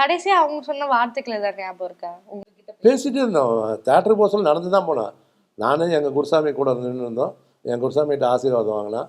கடைசியா அவங்க சொன்ன வார்த்தைகள் ஏதாவது ஞாபகம் இருக்கா? உங்ககிட்ட இருந்தோம் தேட்டருக்கு போக சொல்லி நடந்து தான் போனேன் நானும் எங்கள் குருசாமி கூட நின்று இருந்தோம். என் குருசாமிகிட்ட ஆசீர்வாதம் வாங்கினேன்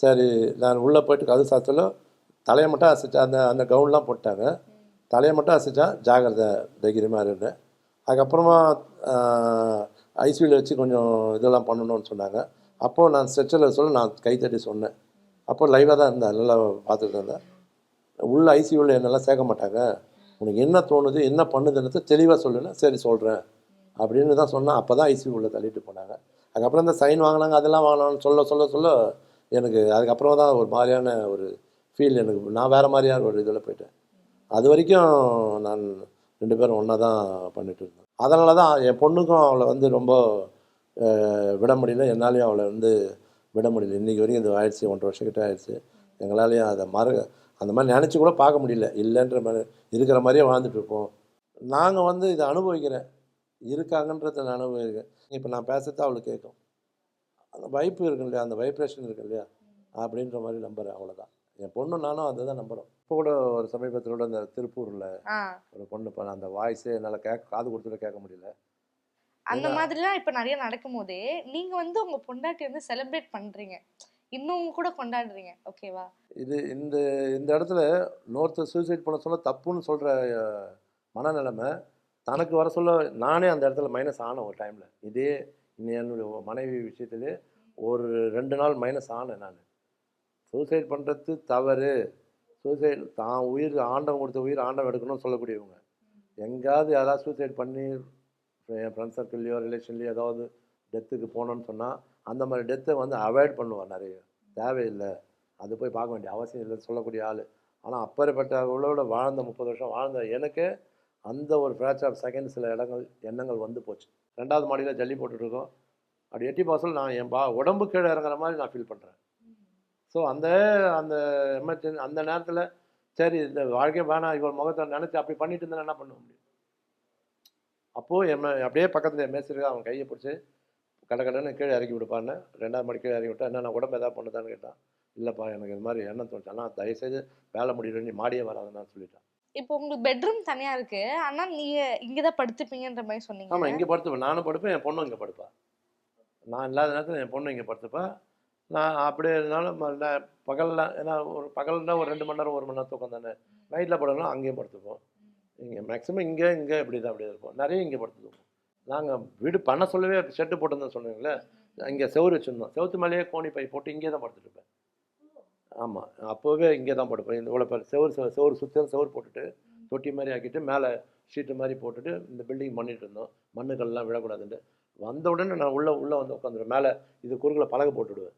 சரி நான் உள்ளே போயிட்டு கது சாத்தில் தலையை மட்டும் அசைச்சா அந்த அந்த கவுன்லாம் போட்டாங்க. தலையை மட்டும் அசைச்சா ஜாகிரதை தைரியமாக இருந்தேன். அதுக்கப்புறமா ஐசியூவில் வச்சு கொஞ்சம் இதெல்லாம் பண்ணணும்னு சொன்னாங்க. அப்போது நான் ஸ்ட்ரெச்சரில் சொல்ல நான் கைத்தட்டி சொன்னேன். அப்போ லைவாக தான் இருந்தேன். நல்லா பார்த்துட்டு இருந்தேன். உள்ள ஐசியூவில் என்னெல்லாம் சேர்க்க மாட்டாங்க. உனக்கு என்ன தோணுது என்ன பண்ணுதுன்னு தெளிவாக சொல்லுன்னா சரி சொல்கிறேன் அப்படின்னு தான் சொன்னால் அப்போ தான் ஐசியூவில் தள்ளிட்டு போனாங்க. அதுக்கப்புறம் இந்த சைன் வாங்கினாங்க அதெல்லாம் வாங்கினான்னு சொல்ல சொல்ல சொல்ல எனக்கு அதுக்கப்புறம் தான் ஒரு மாதிரியான ஒரு ஃபீல் எனக்கு நான் வேறு மாதிரியான ஒரு இதில் போயிட்டேன். அது வரைக்கும் நான் ரெண்டு பேரும் ஒன்றா தான் பண்ணிட்டு இருந்தேன் அதனால தான் என் பொண்ணுக்கும் அவளை வந்து ரொம்ப விட முடியல. என்னாலையும் அவளை வந்து விட முடியல. இன்றைக்கி வரைக்கும் இது ஆயிடுச்சு ஒன்றரை வருஷக்கிட்ட ஆயிடுச்சு. எங்களாலையும் அதை மற அந்த மாதிரி நினச்சி கூட பார்க்க முடியல. இல்லைன்ற மாதிரி இருக்கிற மாதிரியே வாழ்ந்துட்டு இருப்போம் நாங்கள் வந்து இதை அனுபவிக்கிறேன். இருக்காங்கன்றத நான் அனுபவிக்கிறேன். இப்போ நான் பேசுறது அவளுக்கு கேட்கும். அந்த வைப்பு இருக்கு இல்லையா? அந்த வைப்ரேஷன் இருக்கு இல்லையா? அப்படின்ற மாதிரி நம்புறேன் அவ்வளோதான் என் பொண்ணு நானும் அதை தான் நம்புகிறோம் இப்போ கூட ஒரு சமீபத்தில் கூட இந்த திருப்பூரில் ஒரு பொண்ணு பண்ண அந்த வாய்ஸே என்னால் கேட்க காது கொடுத்துட்டு கேட்க முடியல. அந்த மாதிரிலாம் இப்ப நிறைய நடக்கும் போதே நீங்க வந்து உங்க பொண்டாட்டி வந்து செலிப்ரேட் பண்றீங்க. இன்னும் கூட கொண்டாடுறீங்க. ஓகேவா இது இந்த இந்த இடத்துல இன்னொருத்தர் சூசைட் பண்ண சொல்ல தப்புன்னு சொல்கிற மனநிலைமை தனக்கு வர சொல்ல நானே அந்த இடத்துல மைனஸ் ஆனேன் ஒரு டைமில் இதே என்னுடைய மனைவி விஷயத்திலே ஒரு ரெண்டு நாள் மைனஸ் ஆனேன் நான். சூசைட் பண்ணுறது தவறு. சூசைட் தான் உயிர் ஆண்டவன் கொடுத்த உயிர் ஆண்டவன் எடுக்கணும்னு சொல்லக்கூடியவங்க. எங்கேயாவது யாராவது சூசைட் பண்ணி என் ஃப்ரெண்ட்ஸ் சர்க்கிள்லையோ ரிலேஷன்லையோ ஏதாவது டெத்துக்கு போனோன்னு சொன்னால் அந்த மாதிரி டெத்தை வந்து அவாய்ட் பண்ணுவார் நிறைய. தேவையில்லை. அது போய் பார்க்க வேண்டிய அவசியம் இல்லைன்னு சொல்லக்கூடிய ஆள். ஆனால் அப்பேற்பட்டவங்களோட வாழ்ந்த முப்பது வருஷம் வாழ்ந்த எனக்கு அந்த ஒரு ஃப்ராக்சர் ஆஃப் செகண்ட் சில இடங்கள் எண்ணங்கள் வந்து போச்சு. ரெண்டாவது மாடியில் ஜல்லி போட்டுட்ருக்கோம் அப்படி எட்டி பாசல் நான் என் பா உடம்பு கீழே இறங்குற மாதிரி நான் ஃபீல் பண்ணுறேன் ஸோ அந்த அந்த எமர்ஜென்சி அந்த நேரத்தில் சரி இந்த வாழ்க்கை வேணாம் இவள் முகத்தை நினச்சி அப்படி பண்ணிட்டு இருந்தா என்ன பண்ண முடியும்? அப்போது எம் அப்படியே பக்கத்தில் மேய்ச்சிருக்கா அவன் கையை பிடிச்சி கடை கடைன்னு கீழே இறக்கி விடுப்பான்னு ரெண்டாவது மணி கீழே இறக்கி விட்டா என்ன நான் உடம்பு எதாவது பண்ணுதான்னு கேட்டான் இல்லைப்பா எனக்கு இது மாதிரி எண்ணம் தோணுச்சு. ஆனால் தயவுசெய்து வேலை முடியல நீ மாடியே வராதுன்னு சொல்லிட்டான். இப்போ உங்களுக்கு பெட்ரூம் தனியா இருக்கு. ஆனா நீங்க இங்கதான் படுத்துப்பீங்கன்ற மாதிரி சொன்னீங்க. ஆமாம் இங்கே படுத்துப்பேன். நானும் படுப்பேன் என் பொண்ணும் இங்கே படுப்பா. நான் இல்லாத நேரத்தில் என் பொண்ணு இங்கே படுத்துப்பா. நான் அப்படியே இருந்தாலும் பகலில் ஏன்னா ஒரு பகல்னா ஒரு ரெண்டு மணி நேரம் ஒரு மணி நேரம் தூக்கம் தானே. நைட்டில் படுக்கணும் அங்கேயும் படுத்துப்போம். இங்கே மேக்ஸிமம் இங்கே இங்கே இப்படி தான் அப்படியே இருப்போம். நிறைய இங்கே படுத்துப்போம் நாங்கள் வீடு பண்ண சொல்லவே ஷெட்டு போட்டிருந்தோம் சொன்னீங்களே இங்கே செவரு வச்சுருந்தோம். செவத்து மேலேயே கோணி பை போட்டு இங்கே தான் படுத்துட்டு இருப்பேன். ஆமாம் அப்போவே இங்கே தான் படுப்பேன். இந்த இவ்வளோ பேர் செவுரு செவரு செவுரு சுத்தம் செவுரு போட்டுட்டு தொட்டி மாதிரி ஆக்கிட்டு மேலே ஷீட்டு மாதிரி போட்டுட்டு இந்த பில்டிங் பண்ணிட்டு இருந்தோம். மண்ணுகள்லாம் விழக்கூடாதுன்ட்டு. வந்த உடனே நான் உள்ளே உள்ளே வந்து உட்காந்துருவேன். மேலே இது குறுக்கில் பலகை போட்டுவிடுவேன்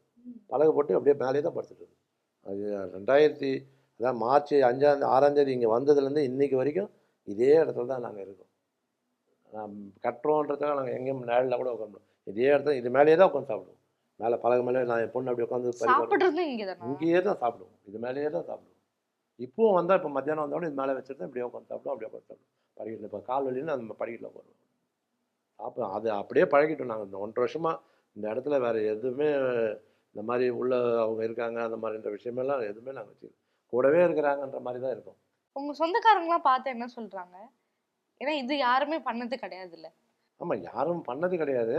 பலகை போட்டு அப்படியே மேலே தான் படுத்துட்டு இருந்தேன். அது ரெண்டாயிரத்தி அதான் மார்ச் அஞ்சாந்தேதி ஆறாந்தேதி இங்கே வந்ததுலேருந்து இன்னைக்கு வரைக்கும் இதே இடத்துல தான் நாங்கள் இருக்கோம். நான் கட்டுறோன்றதுக்காக நாங்கள் எங்கேயும் நேரில் கூட உட்கார முடியும் இதே இடத்துல இது மேலேயே தான் உட்காந்து சாப்பிடுவோம். மேலே பலகை மேலே நான் என் பொண்ணு அப்படி உட்காந்து இங்கேயே தான் சாப்பிடுவோம். இது மேலேயே தான் சாப்பிடுவோம். இப்போவும் வந்தால் இப்போ மத்தியானம் வந்தோடனே இது மேலே வச்சுட்டு இப்படியே உட்காந்து சாப்பிடுவோம் அப்படியே உட்காந்து சாப்பிடுவோம். படிக்கட்டில் இப்போ கால் வலின்னு அந்த படிக்கட்டில் போடுவோம் சாப்பிடுவோம் அது அப்படியே பழகிட்டோம் நாங்கள் இந்த ஒன்றரை வருஷமாக இந்த இடத்துல வேறு எதுவுமே இந்த மாதிரி உள்ள அவங்க இருக்காங்க அந்த மாதிரின்ற விஷயமெல்லாம் எதுவுமே நாங்கள் வச்சு கூடவே இருக்கிறாங்கன்ற மாதிரி தான் இருக்கும். உங்க சொந்தக்காரங்களாம் பார்த்து என்ன சொல்றாங்க? ஏன்னா இது யாருமே பண்ணது கிடையாது இல்லை ஆமாம் யாரும் பண்ணது கிடையாது.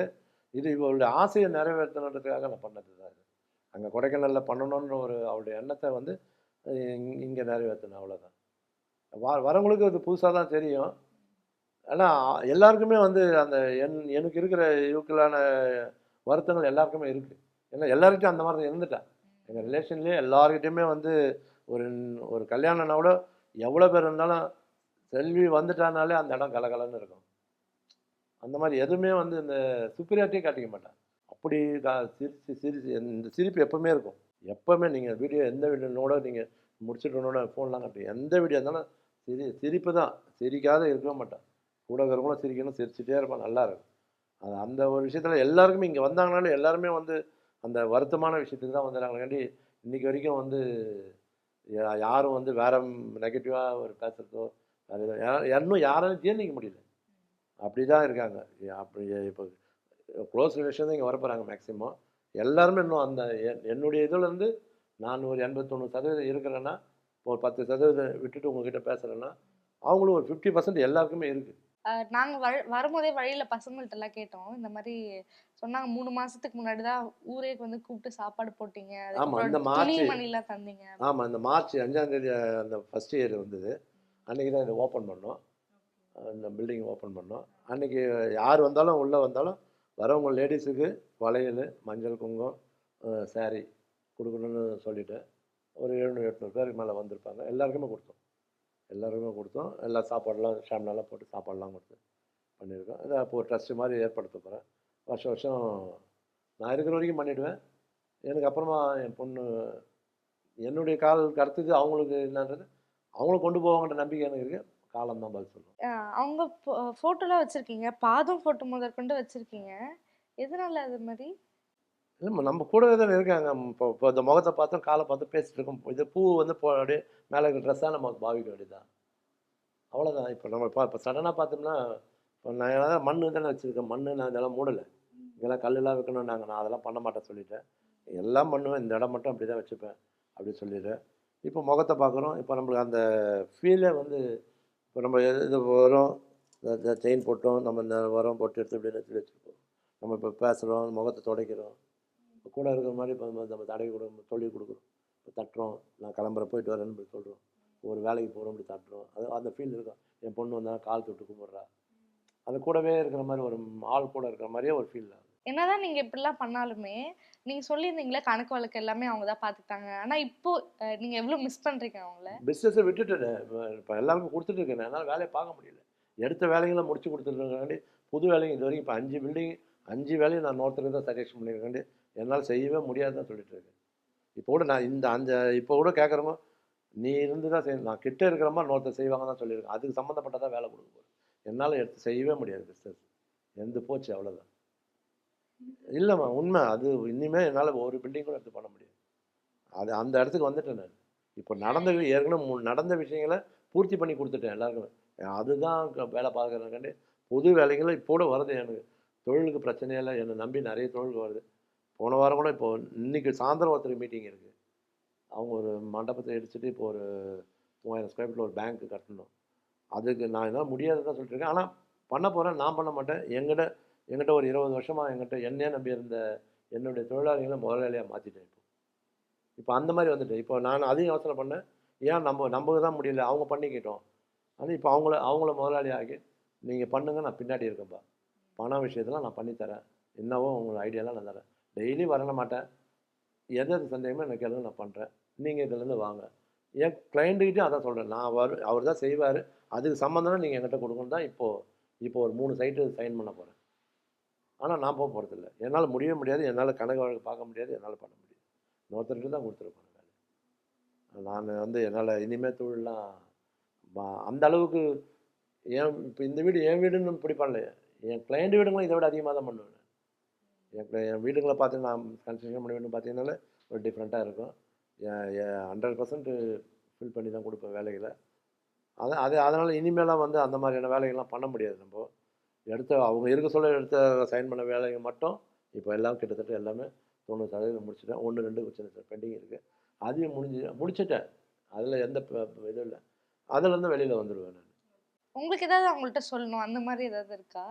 இது இவளுடைய ஆசையை நிறைவேற்றணுன்றதுக்காக நான் பண்ணது தான் இது. அங்கே கொடைக்கானலில் பண்ணணுன்ற ஒரு அவளுடைய எண்ணத்தை வந்து இங்கே நிறைவேற்றணும் அவ்வளோதான் வ வரவங்களுக்கு அது புதுசாக தான் தெரியும். ஆனால் எல்லாருக்குமே வந்து அந்த என் எனக்கு இருக்கிற யூக்கலான வருத்தங்கள் எல்லாருக்குமே இருக்குது ஏன்னா எல்லாருக்கிட்டையும் அந்த மாதிரி தான் இருந்துட்டேன் எங்கள் ரிலேஷன்லேயே எல்லாருக்கிட்டையுமே வந்து ஒரு ஒரு கல்யாணம்னா கூட எவ்வளோ பேர் இருந்தாலும் செல்வி வந்துட்டானாலே அந்த இடம் கலகலன்னு இருக்கும். அந்த மாதிரி எதுவுமே வந்து இந்த சுப்பீரியாரிட்டியே காட்டிக்க மாட்டேன் அப்படி கா- சிரிச்சு சிரிச்சு இந்த சிரிப்பு எப்போவுமே இருக்கும். எப்போவுமே நீங்கள் வீடியோ எந்த வீடியோனோட நீங்கள் முடிச்சுட்டோன்னோட ஃபோன்லாம் காட்டி எந்த வீடியோ இருந்தாலும் சிரி சிரிப்பு தான். சிரிக்காத இருக்கவே மாட்டேன். கூட இருக்கிறவங்களும் சிரிக்கணும் சிரிச்சுட்டே இருப்பான் நல்லா இருக்கும். அது அந்த ஒரு விஷயத்தில் எல்லாருக்குமே இங்கே வந்தாங்கனாலும் எல்லாருமே வந்து அந்த வருத்தமான விஷயத்துக்கு தான் வந்துடுறாங்களாண்டி இன்றைக்கி வரைக்கும் வந்து யாரும் வந்து வேற நெகட்டிவாக ஒரு பேசுகிறதோ யா- இன்னும் யாரும் ஜீர்ணிக்க முடியல. அப்படி தான் இருக்காங்க அப்படி இப்போ க்ளோஸ் ரிலேஷன் தான் இங்கே வரப்போகிறாங்க மேக்ஸிமம் எல்லாருமே இன்னும் அந்த என்- என்னுடைய இதுலேருந்து நான் ஒரு எண்பத்தொன்று சதவீதம் இருக்கிறேன்னா ஒரு பத்து சதவீதம் விட்டுட்டு உங்ககிட்ட பேசுகிறேன்னா அவங்களும் ஒரு ஃபிஃப்டி பர்சன்ட் எல்லாருக்குமே இருக்குது அஹ் நாங்க வர- வரும்போதே வழியில பசங்கள்ட்ட எல்லாம் கேட்டோம். இந்த மாதிரி சொன்னாங்க மூணு மாசத்துக்கு முன்னாடி தான் ஊரே வந்து கூப்பிட்டு சாப்பாடு போட்டீங்க. ஆமா, இந்த அதுக்கப்புறம் மார்ச் மணிலாம் தந்தீங்க. ஆமாம் இந்த மார்ச் அஞ்சாம் தேதி அந்த ஃபஸ்ட் இயர் வந்தது. அன்றைக்கி தான் இதை ஓப்பன் பண்ணோம். அந்த பில்டிங் ஓப்பன் பண்ணோம். அன்றைக்கி யார் வந்தாலும் உள்ளே வந்தாலும் வரவங்க லேடிஸுக்கு வளையல் மஞ்சள் குங்குமம் saree கொடுக்கணும்னு சொல்லிட்டு ஒரு எழுநூறு எட்நூறு பேருக்கு மேலே வந்திருப்பாங்க. எல்லாருக்குமே கொடுத்தோம். எல்லாருக்குமே கொடுத்தோம். எல்லா சாப்பாடுலாம் ஷாம்னாலாம் போட்டு சாப்பாடுலாம் கொடுத்து பண்ணியிருக்கோம். இதை இப்போ ஒரு ட்ரஸ்ட்டு மாதிரி ஏற்படுத்த போகிறேன் வருஷம் வருஷம் நான் இருக்கிற வரைக்கும் பண்ணிவிடுவேன் எனக்கு அப்புறமா என் பொண்ணு என்னுடைய கால் கருத்துக்கு அவங்களுக்கு என்னன்றது அவங்கள கொண்டு போவாங்கன்ற நம்பிக்கை எனக்கு இருக்குது காலம் தான் பதில் சொல்லும் அஹ் அவங்க போட்டோலாம் வச்சிருக்கீங்க? பாதம் போட்டோ முதற்கொண்டு வச்சிருக்கீங்க? எதனால அது மாதிரி? இல்லைம்மா நம்ம கூடவே தானே இருக்காங்க. இப்போ இப்போ இந்த முகத்தை பார்த்தோம் காலை பார்த்து பேசிட்டு இருக்கோம். இது பூ வந்து போ அப்படியே மேலே இருக்கிற ட்ரெஸ்ஸாக நம்ம பாவிக்க வேண்டியதுதான். அவ்வளோதான் இப்போ நம்ம இப்போ இப்போ சடனாக பார்த்தோம்னா இப்போ நான் ஏதாவது மண் தானே வச்சுருக்கேன். மண் நான் இதெல்லாம் மூடலை. இங்கெல்லாம் கல்லெல்லாம் வைக்கணும் நாங்கள் நான் அதெல்லாம் பண்ண மாட்டேன் சொல்லிட்டேன். எல்லாம் பண்ணுவேன். இந்த இடம் மட்டும் அப்படி தான் வச்சுப்பேன். அப்படி சொல்லிடுறேன் இப்போ முகத்தை பார்க்குறோம். இப்போ நம்மளுக்கு அந்த ஃபீலே வந்து இப்போ நம்ம எது- இது வரும் இந்த செயின் போட்டோம் நம்ம இந்த வரோம் பொட்டு எடுத்து இப்படி எடுத்து வச்சுருப்போம். நம்ம இப்போ பேசுகிறோம் முகத்தை துடைக்கிறோம். இப்போ கூட இருக்கிற மாதிரி இப்போ நம்ம தடவி கூட சொல்லி கொடுக்குறோம். இப்போ தட்டுறோம் நான் கிளம்புற போயிட்டு வரேன்னு இப்படி சொல்கிறோம் ஒரு வேலைக்கு போகிறோம் இப்படி தட்டுறோம். அது அந்த ஃபீல் இருக்கும். என் பொண்ணு வந்தால் கால் தொட்டு கும்பிட்றா. அது கூடவே இருக்கிற மாதிரி ஒரு ஆள் கூட இருக்கிற மாதிரியே ஒரு ஃபீல் ஆகும் என்னதான் நீங்க இப்படிலாம் பண்ணாலுமே நீங்க சொல்லியிருந்தீங்களே கணக்கு வழக்கு எல்லாமே அவங்க தான் பாத்துட்டாங்க ஆனா இப்போ நீங்க எவ்வளவு மிஸ் பண்றீங்க அவங்கள? பிஸ்னஸை விட்டுட்டேன் இப்போ எல்லாருக்கும் கொடுத்துட்டு இருக்கேன் என்னால் வேலையை பார்க்க முடியல. எடுத்த வேலைகளை முடிச்சு கொடுத்துருக்காண்டி புது வேலைங்க இது வரைக்கும் இப்போ அஞ்சு பில்டிங் அஞ்சு வேலையும் நான் ஒருத்தருக்கு தான் சஜஷன் பண்ணியிருக்காண்டி என்னால் செய்யவே முடியாதுன்னு சொல்லிட்டு இருக்கேன் இப்போ கூட நான் இந்த அந்த இப்போ கூட கேட்குறவங்க நீ இருந்து தான் செய்யணும் நான் கிட்ட இருக்கிற மாதிரி நோர்த்தை செய்வாங்க தான் சொல்லியிருக்கேன். அதுக்கு சம்மந்தப்பட்டதான் வேலை கொடுக்க போகிறேன் என்னால் எடுத்து செய்யவே முடியாது பிஸ்னஸ் எந்த போச்சு அவ்வளோதான் இல்லைம்மா உண்மை. அது இனிமேல் என்னால் ஒரு பில்டிங் கூட எடுத்து பண்ண முடியாது. அது அந்த இடத்துக்கு வந்துட்டேன் நான். இப்போ நடந்த ஏற்கனவே நடந்த விஷயங்களை பூர்த்தி பண்ணி கொடுத்துட்டேன் எல்லாருக்குமே. அதுதான் க- வேலை பார்க்குறேன் புது வேலைகளும் இப்போ கூட வருது எனக்கு. தொழிலுக்கு பிரச்சனையே இல்லை. என்னை நம்பி நிறைய தொழில் வருது. போன வாரம் கூட இப்போ இன்றைக்கி சாயந்தரம் ஒருத்தர் மீட்டிங் இருக்குது அவங்க ஒரு மண்டபத்தை இடிச்சிட்டு இப்போ ஒரு மூவாயிரம் ஸ்கொயர் ஃபீட்டில் ஒரு பேங்க்கு கட்டணும். அதுக்கு நான் என்னால் முடியாதுன்னு தான் சொல்லிட்டுருக்கேன் ஆனால் பண்ண போகிறேன் நான் பண்ண மாட்டேன். எங்கிட்ட எங்கிட்ட ஒரு இருபது வருஷமாக எங்கிட்ட என்னையே நம்பி இருந்த என்னுடைய தொழிலாளிகளை முதலாளியாக மாற்றிட்டேன் இப்போ. இப்போ அந்த மாதிரி வந்துட்டு இப்போ நான் அதையும் யோசனை பண்ணேன். ஏன் நம்ம நமக்கு தான் முடியல? அவங்க பண்ணிக்கிட்டோம். ஆனால் இப்போ அவங்கள அவங்கள முதலாளி ஆகி நீங்கள் பண்ணுங்க நான் பின்னாடி இருக்கேன்ப்பா பண விஷயத்தெல்லாம் நான் பண்ணித்தரேன் என்னவோ உங்களோட ஐடியாலாம் நான் தரேன். டெய்லி வரல மாட்டேன். எது எது சந்தேகமோ எனக்கு கேளுங்க நான் பண்ணுறேன் நீங்கள் இதுலேருந்து வாங்க. என் கிளைண்ட்டுக்கிட்டையும் அதான் சொல்கிறேன் நான் வரு அவர் தான் செய்வார். அதுக்கு சம்மந்தம் நீங்கள் என்கிட்ட கொடுக்கணும் தான் இப்போது இப்போ ஒரு மூணு சைட்டு சைன் பண்ண போகிறேன் ஆனால் நான் போக போகிறதில்ல என்னால் முடியவே முடியாது. என்னால் கணக்கு வழக்கு பார்க்க முடியாது. என்னால் பண்ண முடியாது. இன்னொருத்தருக்கு தான் கொடுத்துருப்பாங்க வேலை நான் வந்து என்னால் இனிமேல் தொழிலாம் அந்த அளவுக்கு என் இப்போ இந்த வீடு என் வீடுன்னு இப்படி பண்ணலையே. என் கிளைண்ட் வீடுங்களும் இதை விட அதிகமாக தான் பண்ணுவேன் என் என் வீடுங்களை பார்த்து நான் கன்ஸ்ட்ரக்ஷன் பண்ண வேண்டும் பார்த்தீங்கன்னாலே ஒரு டிஃப்ரெண்ட்டாக இருக்கும். ஹண்ட்ரட் பர்சன்ட்டு ஃபில் பண்ணி தான் கொடுப்பேன் வேலைகளை. அதான் அது அதனால் இனிமேலாம் வந்து அந்த மாதிரியான வேலைகள்லாம் பண்ண முடியாது நம்ம. எடுத்த அவங்க இருக்க சொல்ல எடுத்த சைன் பண்ண வேலைங்க மட்டும் இப்போ எல்லாம் கிட்டத்தட்ட எல்லாமே தொண்ணூறு சதவீதம் முடிச்சிட்டேன். ஒன்று ரெண்டு சின்ன சின்ன பெண்டிங் இருக்குது அதையும் முடிஞ்சு முடிச்சிட்டேன். அதில் எந்த இதுவும் இல்லை. அதுலேருந்து வெளியில் வந்துடுவேன் நான். உங்களுக்கு ஏதாவது அவங்கள்ட்ட சொல்லணும்? அந்த மாதிரி ஏதாவது இருக்கா?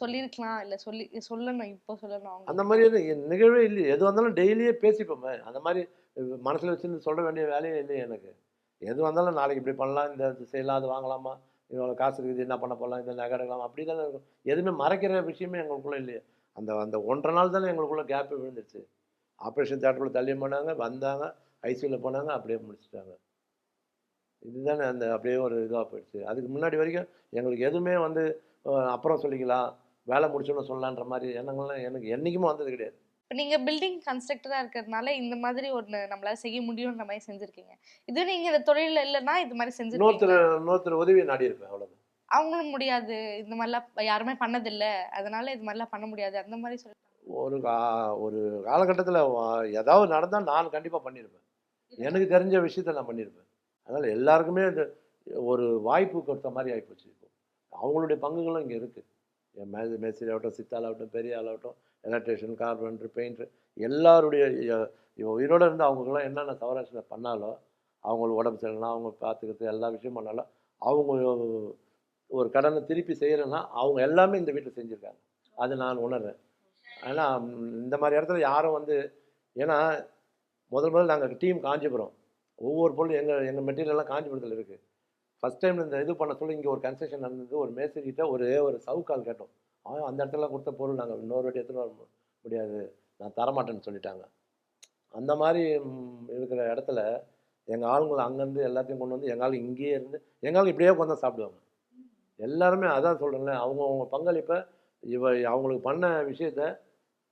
சொல்லியிருக்கலாம். இல்ல சொல்லி சொல்லணும். இப்போ சொல்லணும் அந்த மாதிரி நிகழ்வே இல்லையே. எது வந்தாலும் டெய்லியே பேசிப்போமே. அந்த மாதிரி மனசில் வச்சுருந்து சொல்ல வேண்டிய வேலையே இல்லையே எனக்கு. எது வந்தாலும் நாளைக்கு இப்படி பண்ணலாம். இந்த செய்யலாம் அது வாங்கலாமா? இவ்வளோ காசு இருக்குது என்ன பண்ண போகலாம் இதில் நகை எடுக்கலாம் அப்படி தானே இருக்கும். எதுவுமே மறைக்கிற விஷயமே எங்களுக்குள்ளே இல்லையே. அந்த அந்த ஒன்றரை நாள் தானே எங்களுக்குள்ள கேப்பு விழுந்துருச்சு. ஆப்ரேஷன் தேட்டரில் தள்ளி போனாங்க வந்தாங்க ஐசியூவில் போனாங்க அப்படியே முடிச்சுட்டாங்க. இதுதானே அந்த அப்படியே ஒரு இதுவாக போயிடுச்சு. அதுக்கு முன்னாடி வரைக்கும் எங்களுக்கு எதுவுமே வந்து அப்புறம் சொல்லிக்கலாம் வேலை முடிச்சோன்னு சொல்லலான்ற மாதிரி எண்ணங்கள்லாம் எனக்கு என்றைக்குமே வந்தது கிடையாது. இப்போ நீங்க பில்டிங் கன்ஸ்ட்ரக்டரா இருக்கிறதுனால இந்த மாதிரி ஒண்ணு நம்மளால செய்ய முடியும்ன்ற மாதிரி செஞ்சிருக்கீங்க. இது நீங்க இந்த தொழில்ல இல்லைன்னா இது மாதிரி இன்னொருத்தர் செஞ்சிருக்கீங்க இன்னொருத்தர் உதவி நாடி இருப்பேன் அவ்வளோதான் அவங்களும் முடியாது. இந்த மாதிரிலாம் யாருமே பண்ணதில்ல. அதனால இது மாதிரிலாம் பண்ண முடியாது. அந்த மாதிரி சொல்லி ஒரு கா ஒரு காலகட்டத்தில் ஏதாவது நடந்தால் நான் கண்டிப்பாக பண்ணியிருப்பேன் எனக்கு தெரிஞ்ச விஷயத்த நான் பண்ணியிருப்பேன் அதனால் எல்லாருக்குமே இது ஒரு வாய்ப்பு கொடுத்த மாதிரி ஆகிப்போச்சு இப்போ. அவங்களுடைய பங்குகளும் இங்கே இருக்குது என் மே மேஸ்திரி ஆகட்டும் சித்தாள் ஆகட்டும் பெரிய ஆள் ஆகட்டும் எலக்ட்ரிஷியன் கார்பெண்டர் பெயிண்டர் எல்லாருடைய உயிரோடு இருந்து அவங்களுக்குலாம் என்னென்ன தவறாசனை பண்ணாலோ அவங்களுக்கு உடம்பு சரியில்லைனா அவங்க பார்த்துக்கிறது எல்லா விஷயம் பண்ணாலும் அவங்க ஒரு கடனை திருப்பி செய்கிறேன்னா அவங்க எல்லாமே இந்த வீட்டில் செஞ்சுருக்காங்க. அது நான் உணர்றேன். ஆனால் இந்த மாதிரி இடத்துல யாரும் வந்து ஏன்னா முதல் முதல்ல நாங்கள் டீம் காஞ்சிபுரம். ஒவ்வொரு பொருளும் எங்கள் எங்கள் மெட்டீரியல்லாம் காஞ்சிபுரத்தில் இருக்குது ஃபஸ்ட் டைம் இந்த இது பண்ண சொல்லி இங்கே ஒரு கன்ஸ்ட்ரக்ஷன் நடந்தது. ஒரு மேஸ்திரிகிட்ட ஒரே ஒரு சவுக்கால் கேட்டோம். அவன் அந்த இடத்துல கொடுத்த பொருள் நாங்கள் இன்னொரு வாட்டி எடுத்துன்னு வர முடியாது. நான் தரமாட்டேன்னு சொல்லிட்டாங்க. அந்த மாதிரி இருக்கிற இடத்துல எங்கள் ஆளுங்களை அங்கேருந்து எல்லாத்தையும் கொண்டு வந்து எங்கள் ஆள் இங்கேயே இருந்து எங்கள் ஆள் இப்படியே உட்காந்து சாப்பிடுவாங்க. எல்லாருமே அதான் சொல்கிறேன்ல அவங்க அவங்க பங்களிப்பை இவ அவங்களுக்கு பண்ண விஷயத்த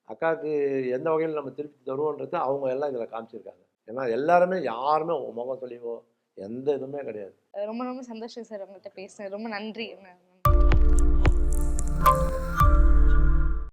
அக்காவுக்கு எந்த வகையில் நம்ம திருப்பி தருவோன்றதை அவங்க எல்லாம் இதில் காமிச்சிருக்காங்க. ஏன்னா எல்லாருமே யாருமே முகம் சொல்லிவோ எந்த இதுவுமே கிடையாது. ரொம்ப ரொம்ப சந்தோஷம் சார் உங்கள்கிட்ட பேசினது. ரொம்ப நன்றி.